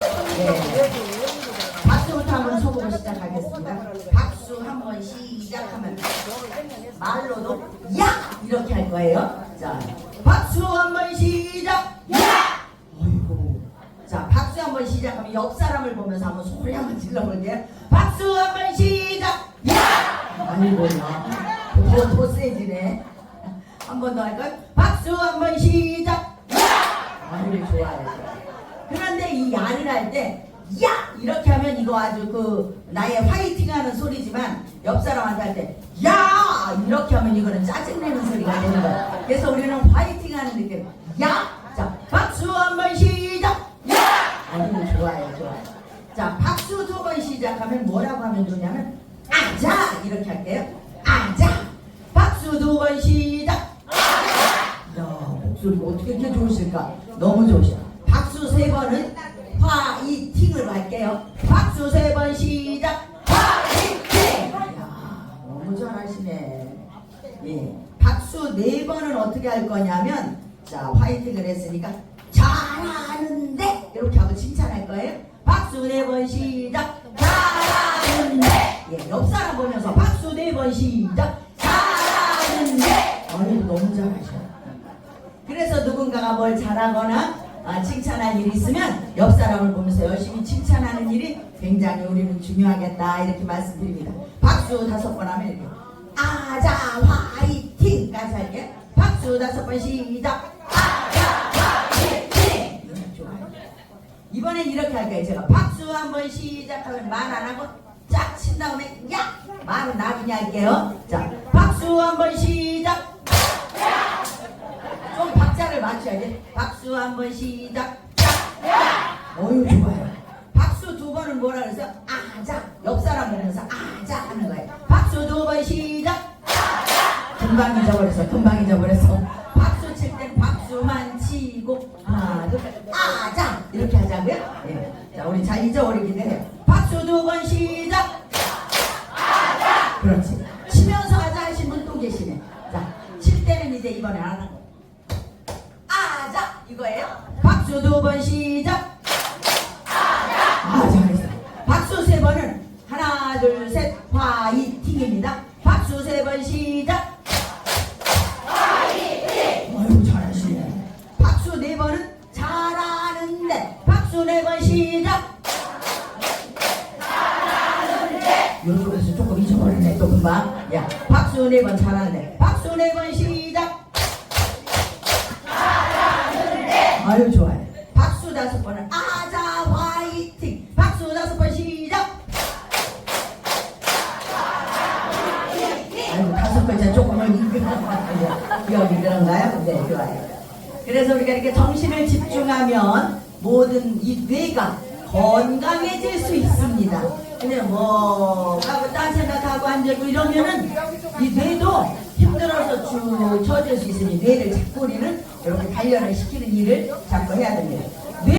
네. 박수부터 한번 쳐보고 시작하겠습니다. 박수 한 번 시작하면 말로도 야 이렇게 할 거예요. 자, 박수 한 번 시작. 야. 어이구. 자, 박수 한 번 시작하면 옆 사람을 보면서 한번 소리 한번 질러볼게요. 박수 한 번 시작. 야. 아이고야. 더, 더 세지네. 한 번 더 할까요? 박수 한 번 시작. 야. 아유 좋아요. 그런데 이 야를 할 때 야! 이렇게 하면 이거 아주 그 나의 화이팅 하는 소리지만 옆 사람한테 할 때 야! 이렇게 하면 이거는 짜증내는 소리가 되는 거야. 그래서 우리는 화이팅 하는 느낌. 야! 자, 박수 한 번 시작! 야! 아주 좋아요, 좋아요. 자, 박수 두 번 시작하면 뭐라고 하면 좋냐면 아자! 이렇게 할게요. 아자! 박수 두 번 시작! 야, 목소리가 어떻게 이렇게 좋으실까? 너무 좋으셔. 번은 화이팅으로 할게요. 박수 세 번 시작. 화이팅! 야, 너무 잘하시네. 예. 박수 네 번은 어떻게 할 거냐면, 자, 화이팅을 했으니까, 잘하는데? 이렇게 하고 칭찬할 거예요. 박수 네 번 시작. 잘하는데? 예, 옆 사람 보면서 박수 네 번 시작. 잘하는데? 어이, 너무 잘하셔. 그래서 누군가가 뭘 잘하거나 아, 칭찬할 일이 있으면 옆 사람을 보면서 열심히 칭찬하는 일이 굉장히 우리는 중요하겠다 이렇게 말씀드립니다. 박수 다섯 번 하면 이렇게 아자 화이팅까지 할게. 박수 다섯 번 시작. 아자 화이팅. 좋아요. 이번엔 이렇게 할게요. 제가 박수 한 번 시작하면 말 안 하고 짝 친 다음에 야 말은 나중에 할게요. 자 박수 한 번 시작. 좀 박자를 맞춰야 돼. 박수 한 번 시작. 어유 좋아요. 박수 두 번은 뭐라 그랬어요? 아자. 옆 사람 보면서 아자 하는 거예요. 박수 두 번 시작. 금방 잊어버렸어. 금방 잊어버렸어. 박수 칠 땐 박수만 치고 셋. 아자 이렇게 하자고요. 예. 자 우리 잘 잊어버리긴 해요. 박수 두 번 시작. 그렇지. 치면서 하자 하신 분 또 계시네. 자, 칠 때는 이제 이번에 안. 아자 이거예요. 박수 두 번 시작. 아 잘했어. 박수 세 번은 하나 둘셋 화이팅입니다. 박수 세 번 시작. 화이팅. 아유 잘하시네. 박수 네 번은 잘하는데. 박수 네 번 시작. 이쪽에서 조금 잊어버리네 또 금방. 야 박수 네 번 잘하는데. 박수 네 번 시작. 아유 좋아요. 박수 다섯 번은 아자 화이팅. 박수 다섯 번 시작. 아유 다섯 번째 조금은 것 같아요. 여기 그런가요? 네 좋아요. 그래서 우리가 이렇게 정신을 집중하면 모든 이 뇌가 건강해질 수 있습니다. 근데 뭐 하고 딴 생각하고 앉아고 이러면은 이 뇌도 힘들어서 쭉 처질 수 있으니 뇌를 자꾸 우리는 이렇게 단련을 시키는 일을 자꾸 해야 됩니다.